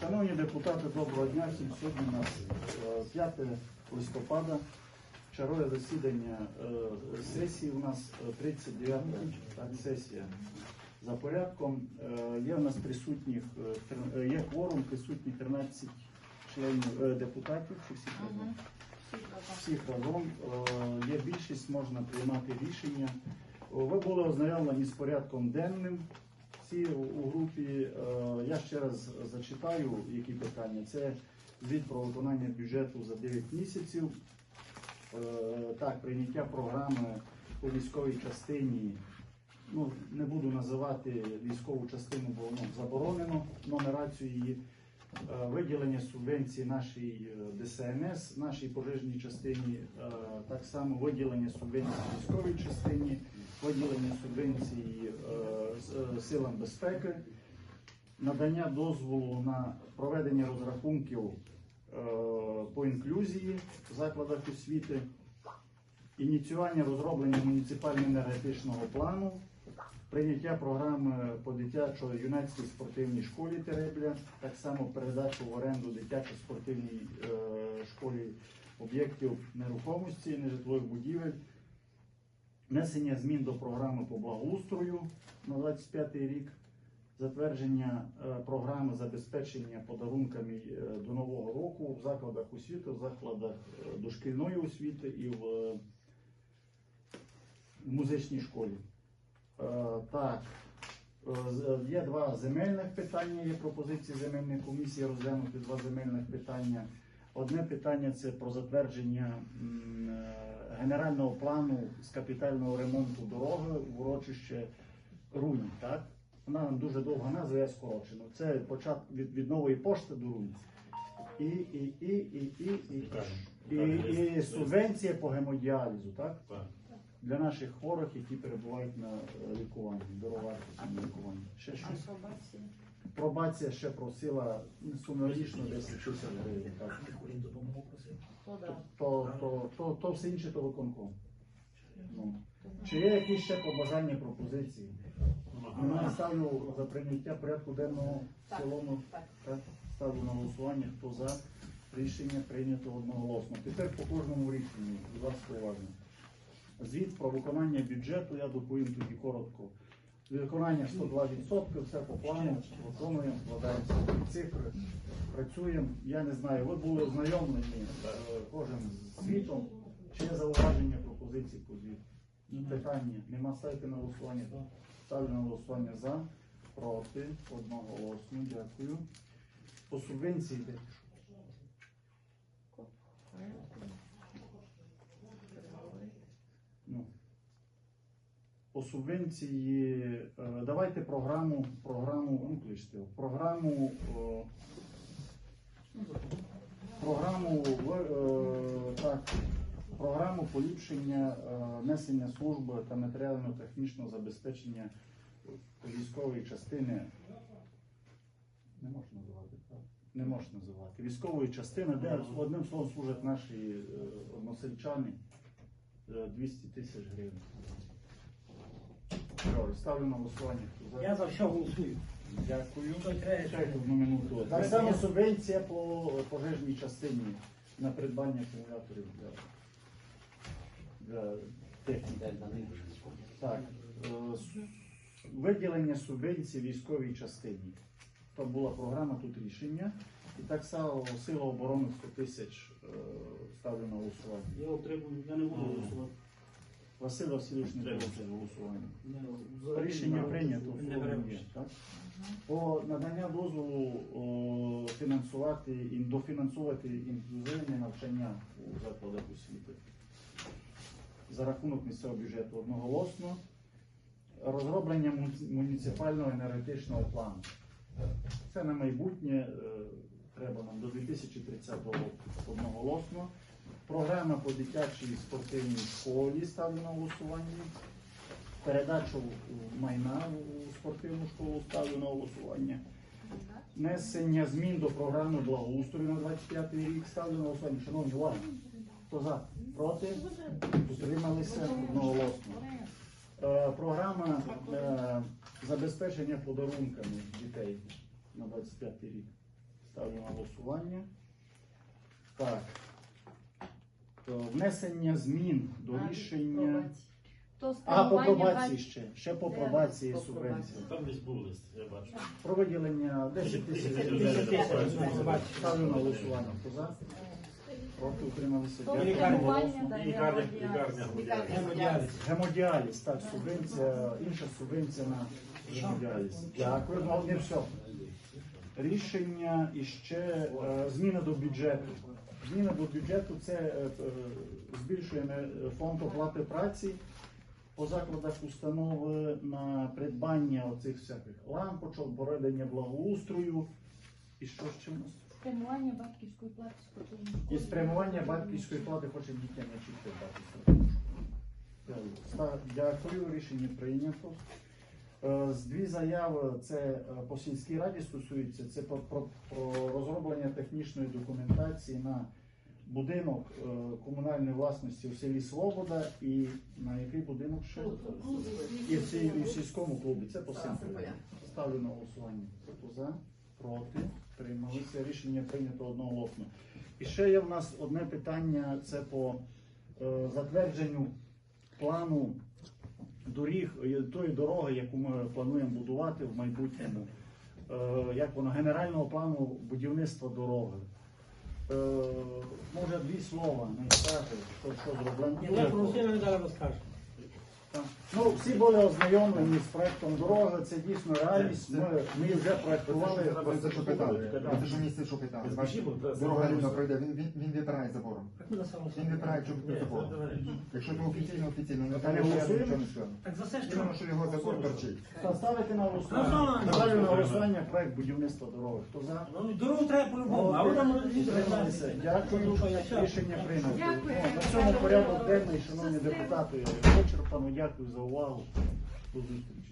Шановні депутати, доброго дня всім. Сьогодні у нас е, 5 листопада. Чергове засідання е, сесії. У нас е, 39 так, сесія за порядком. Е, Є у нас присутніх, е, е, є кворум, присутні 13 членів е, депутатів. Чи всіх разом? всіх разом. Е, Є більшість, можна приймати рішення. Ви були ознайомлені з порядком денним. Всі у групі. Е, Я ще раз зачитаю, які питання. Це звіт про виконання бюджету за 9 місяців. Е, Так, прийняття програми у військовій частині. Ну, не буду називати військову частину, бо воно заборонено нумерацію її. Е, Виділення субвенцій нашій ДСНС, нашій пожежній частині, так само виділення субвенцій військовій частині, виділення субвенцій е, е, силам безпеки, надання дозволу на проведення розрахунків е, по інклюзії в закладах освіти, ініціювання розроблення муніципально-енергетичного плану, прийняття програми по дитячо-юнацькій спортивній школі Теребля, так само передачу в оренду дитячо-спортивній школі об'єктів нерухомості, нежитлових будівель, внесення змін до програми по благоустрою на 25 рік, затвердження е, програми забезпечення подарунками е, до Нового року в закладах освіти, в закладах е, дошкільної освіти і в музичній школі. Так, є два земельних питання, є пропозиції земельної комісії розглянути два земельних питання. Одне питання це про затвердження генерального плану з капітального ремонту дороги в урочище Рунь. Так? Вона нам дуже довга назва, я скорочено. Це початок від, від нової пошти до рунь І і, і, і, і, і, і, і, і субвенція по гемодіалізу, так? Для наших хворих, які перебувають на е, лікуванні, дороговартісному лікуванні. Ще щось. Пробація ще просила ну, суморічно 10 тисяч гривень. Так. То, то, то, то все інше то виконком. Ну. Чи є якісь ще побажання пропозиції? Немає ставлю за прийняття порядку денного в цілому. Так? Ставлю на голосування. Хто за? Рішення прийнято одноголосно. Тепер по кожному рішенню, будь ласка, уважно. Звіт про виконання бюджету, я доповім тоді коротко. Виконання 102%, все по плану, виконуємо, складаємося цифри, працюємо. Я не знаю, ви були ознайомлені е, кожен з звітом. Чи є зауваження пропозиції по звіту? Питання. Нема ставити на голосування. Ставлю на голосування за, проти, одноголосно, дякую. По субвенції йде. Ну, по субвенції, е, давайте програму, програму, програму, е, програму, е, так, програму поліпшення несення служби та матеріально-технічного забезпечення військової частини. Не можна називати, так? Не можна називати. Військової частини, де одним словом служать наші односельчани. Е, 200 тисяч гривень. Добре, ставлю на голосування. Хто за? Я за що голосую? Дякую. Що треба? Чекайте одну минуту. Так само субвенція по пожежній частині на придбання акумуляторів для, для техніки. Так. е, с- Виділення субвенції військовій частині. То була програма, тут рішення. І так само сила оборони 100 тисяч е, ставлю на голосування. Я отримую, я не буду голосувати. Василь Васильович не проти голосування. Рішення прийнято в є, так? По надання дозволу о, фінансувати і дофінансувати інклюзивне навчання у закладах освіти за рахунок місцевого бюджету одноголосно. Розроблення муніципального енергетичного плану. Це на майбутнє е, треба нам до 2030 року одноголосно. Програма по дитячій спортивній школі ставлю на голосування. Передачу майна у спортивну школу ставлю на голосування. Внесення змін до програми благоустрою на 25 рік ставлю на голосування. Шановні, увага. Хто за? Проти? Утрималися одноголосно. Е, Програма е, забезпечення подарунками дітей на 25 рік. Ставлю на голосування. Так. То внесення змін до рішення. То А, по пробації бать- ще. Ще по пробації По субвенції. Там десь був лист, я бачу. Про виділення 10 тисяч. Тисяча тисяч. Ставлю на голосування. Хто за? Проти утрималися. То Дякую. лікарня, гемодіаліз. лікарня громадянська. Гемодіаліз, так, субвенція, інша субвенція на гемодіаліз. Дякую, ну не все. Рішення і ще е, зміни до бюджету. Зміни до бюджету це е, е, збільшуємо фонд оплати праці по закладах установи на придбання оцих всяких лампочок, проведення благоустрою. І що в нас? Спрямування батьківської плати І спрямування батьківської плати хоче дітям не чітко дати. Дякую, рішення прийнято. Е, З дві заяви це по сільській раді стосується. Це про, про, про розроблення технічної документації на будинок е, комунальної власності в селі Свобода і на який будинок ще? І в, сі- і в сільському клубі. Це по Симфоні. Ставлю на голосування. Хто за? Проти? Трималися. Рішення прийнято одноголосно. І ще є в нас одне питання: це по е, затвердженню плану доріг, е, тої дороги, яку ми плануємо будувати в майбутньому. Е, як воно, генерального плану будівництва дороги. Е, дві слова не скаже, що, що зроблено. Я просив, він зараз розкаже. Ну, всі були ознайомлені з проектом дороги, це дійсно реальність. Ми, ми вже проектували. Це що питали? Це що місце, що питали? Бачите, дорога рівно пройде, він, він, він випирає забором. Самому Він випирає чому Ні, забором. Якщо це офіційно, офіційно, не Та так голосуємо? нічого не скажу. Так за все, що Іменно, що його забор торчить. Та ставити на голосування. Голосування. Ставлю на голосування проект будівництва дороги. Хто за? Ну, дорогу треба по-любому, а ви там Трималися. Дякую. Рішення прийнято. На цьому порядок денний, шановні депутати, вичерпано. Дякую за увагу. До зустрічі.